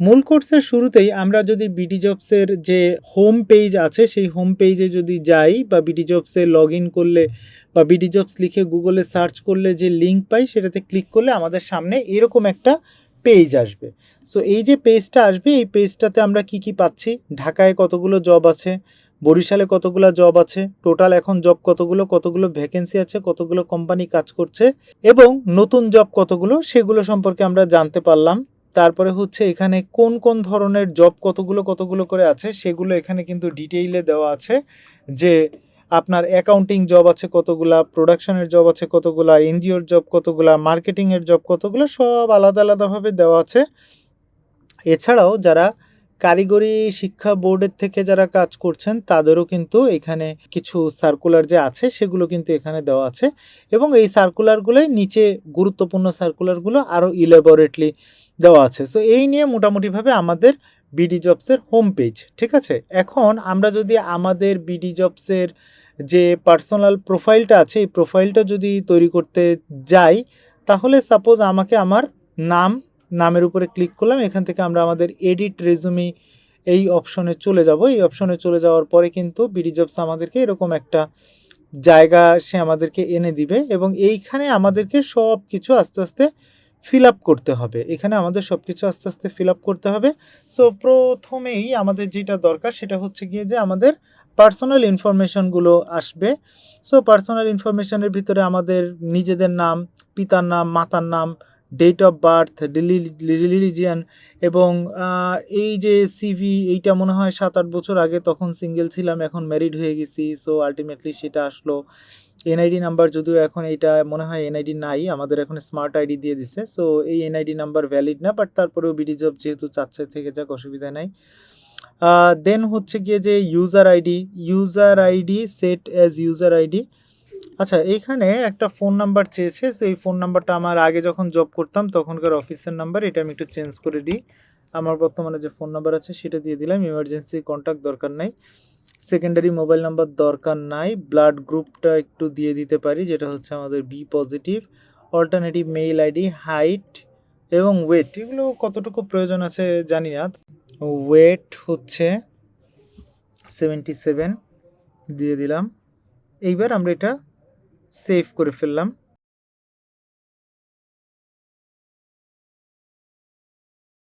মূল কোর্সের শুরুতেই আমরা যদি বিডি জবসের যে হোম পেজ আছে, সেই হোম পেজে যদি যাই বা বিডি জবসে লগ ইন করলে বা বিডি জবস লিখে গুগলে সার্চ করলে যে লিঙ্ক পাই, সেটাতে ক্লিক করলে আমাদের সামনে এরকম একটা পেজ আসবে। সো এই যে পেজটা আসবে, এই পেজটাতে আমরা কি কি পাচ্ছি? ঢাকায় কতগুলো জব আছে? বরিশালে কতগুলো জব আছে? টোটাল এখন জব কতগুলো? কতগুলো ভ্যাকেন্সি আছে? কতগুলো কোম্পানি কাজ করছে? এবং নতুন জব কতগুলো? সেগুলো সম্পর্কে আমরা জানতে পারলাম। তারপরে হচ্ছে এখানে কোন কোন ধরনের জব কতগুলো কতগুলো করে আছে সেগুলো এখানে কিন্তু ডিটেইলে দেওয়া আছে যে আপনার অ্যাকাউন্টিং জব আছে কতগুলা প্রোডাকশনের জব আছে কতগুলা এনজিওর জব কতগুলা মার্কেটিংয়ের জব কতগুলো সব আলাদা আলাদাভাবে দেওয়া আছে। এছাড়াও যারা কারিগরি শিক্ষা বোর্ডের থেকে যারা কাজ করছেন, তাদেরও কিন্তু এখানে কিছু সার্কুলার যে আছে, সেগুলো কিন্তু এখানে দেওয়া আছে। এবং এই সার্কুলারগুলোই নিচে গুরুত্বপূর্ণ সার্কুলারগুলো আরও ইলেবরেটলি দেওয়া আছে। সো এই নিয়ে মোটামুটিভাবে আমাদের বিডি জবসের হোম পেজ ঠিক আছে? এখন আমরা যদি আমাদের বিডি জবসের যে পার্সোনাল প্রোফাইলটা আছে, এই প্রোফাইলটা যদি তৈরি করতে যাই, তাহলে সাপোজ আমাকে আমার নাম নামের উপরে ক্লিক করলাম, এখান থেকে আমরা আমাদের এডিট রেজুমি এই অপশনে চলে যাব। এই অপশনে চলে যাওয়ার পরে কিন্তু বিডি জবস আমাদেরকে এরকম একটা জায়গা সে আমাদেরকে এনে দিবে এবং এইখানে আমাদেরকে সব কিছু আস্তে আস্তে ফিল আপ করতে হবে। এখানে আমাদের সব কিছু আস্তে আস্তে ফিল আপ করতে হবে। সো প্রথমেই আমাদের যেটা দরকার সেটা হচ্ছে গিয়ে যে আমাদের পার্সোনাল ইনফরমেশনগুলো আসবে। সো পার্সোনাল ইনফরমেশনের ভিতরে আমাদের নিজেদের নাম, পিতার নাম, মাতার নাম ডেট অফ বার্থ রিলিজিয়ান এবং এই যে সিভি এইটা মনে হয় সাত আট বছর আগে তখন সিঙ্গেল ছিলাম, এখন ম্যারিড হয়ে গেছি সো আলটিমেটলি সেটা আসলো এনআইডি নাম্বার যদিও এখন এইটা মনে হয় এনআইডি নাই, আমাদের এখন স্মার্ট আইডি দিয়ে দিছে সো এই এনআইডি নাম্বার ভ্যালিড না বাট তারপরেও বিডি জব যেহেতু চাচ্ছে থেকে যাক, অসুবিধা নাই। দেন হচ্ছে গিয়ে যে user ID user ID set as user ID আচ্ছা এইখানে একটা ফোন নাম্বার চেয়েছে, সেই ফোন নাম্বারটা আমার আগে যখন জব করতাম, তখনকার অফিসের নাম্বার এটা আমি একটু চেঞ্জ করে দিই। আমার বর্তমানে যে ফোন নাম্বার আছে, সেটা দিয়ে দিলাম ইমার্জেন্সি কন্ট্যাক্ট দরকার নাই। সেকেন্ডারি মোবাইল নাম্বার দরকার নাই ব্লাড গ্রুপটা একটু দিয়ে দিতে পারি, যেটা হচ্ছে আমাদের B positive alternative mail ID height এবং ওয়েট এগুলো কতটুকু প্রয়োজন আছে জানি না। ওয়েট হচ্ছে সেভেন্টি সেভেন দিয়ে দিলাম। এইবার আমরা এটা সেভ করে ফেললাম।